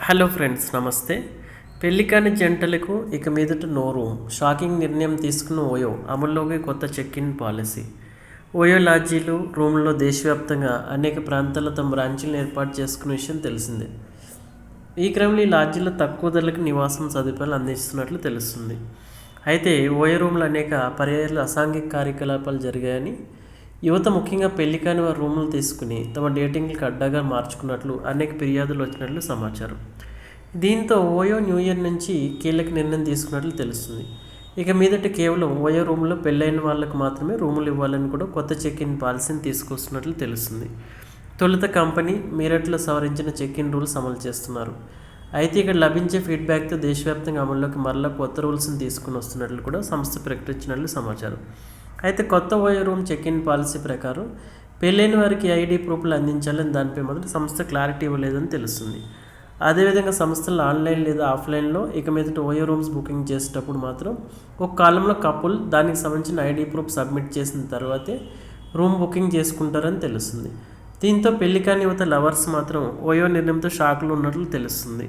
Hello friends నమస్తే. పెళ్ళి కాని జంటలకు ఇక మీదట నోరు. షాకింగ్ నిర్ణయం తీసుకున్న ఓయో అమల్లోకి కొత్త చెక్ ఇన్ పాలసీ. ఓయో లాడ్జీలు రూమ్లో దేశవ్యాప్తంగా అనేక ప్రాంతాల్లో తమ బ్రాంచీలను ఏర్పాటు చేసుకున్న విషయం తెలిసిందే. ఈ క్రమంలో ఈ లాడ్జీలో తక్కువ ధరలకు నివాసం సదుపాయాలు అందిస్తున్నట్లు తెలుస్తుంది. అయితే ఓయో రూమ్లో అనేక పర్యాయాలు అసాంఘిక కార్యకలాపాలు జరిగాయని యువత ముఖ్యంగా పెళ్ళి కాని వారి రూములు తీసుకుని తమ డేటింగ్లకు అడ్డాగా మార్చుకున్నట్లు అనేక ఫిర్యాదులు వచ్చినట్లు సమాచారం. దీంతో ఓయో న్యూ ఇయర్ నుంచి కీలక నిర్ణయం తీసుకున్నట్లు తెలుస్తుంది. ఇక మీదట కేవలం ఓయో రూమ్లో పెళ్ళైన వాళ్ళకు మాత్రమే రూములు ఇవ్వాలని కూడా కొత్త చెక్ ఇన్ పాలసీని తీసుకొస్తున్నట్లు తెలుస్తుంది. తొలుత కంపెనీ మీరట్లో సవరించిన చెక్ ఇన్ రూల్స్ అమలు చేస్తున్నారు. అయితే ఇక్కడ లభించే ఫీడ్బ్యాక్తో దేశవ్యాప్తంగా అమల్లోకి మరలా కొత్త రూల్స్ని తీసుకుని వస్తున్నట్లు కూడా సంస్థ ప్రకటించినట్లు సమాచారం. అయితే కొత్త OYO room check in policy ప్రకారం పెళ్ళైన వారికి ఐడి ప్రూఫ్లు అందించాలని దానిపై మాత్రం సంస్థ క్లారిటీ ఇవ్వలేదని తెలుస్తుంది. అదేవిధంగా సంస్థలు ఆన్లైన్ లేదా ఆఫ్లైన్లో ఇక మీదట ఓయో రూమ్స్ బుకింగ్ చేసేటప్పుడు మాత్రం ఒక కాలంలో కపుల్ దానికి సంబంధించిన ఐడి ప్రూఫ్ సబ్మిట్ చేసిన తర్వాతే రూమ్ బుకింగ్ చేసుకుంటారని తెలుస్తుంది. దీంతో పెళ్ళి కాని యువత లవర్స్ మాత్రం ఓయో నిర్ణయంతో షాక్లో ఉన్నట్లు తెలుస్తుంది.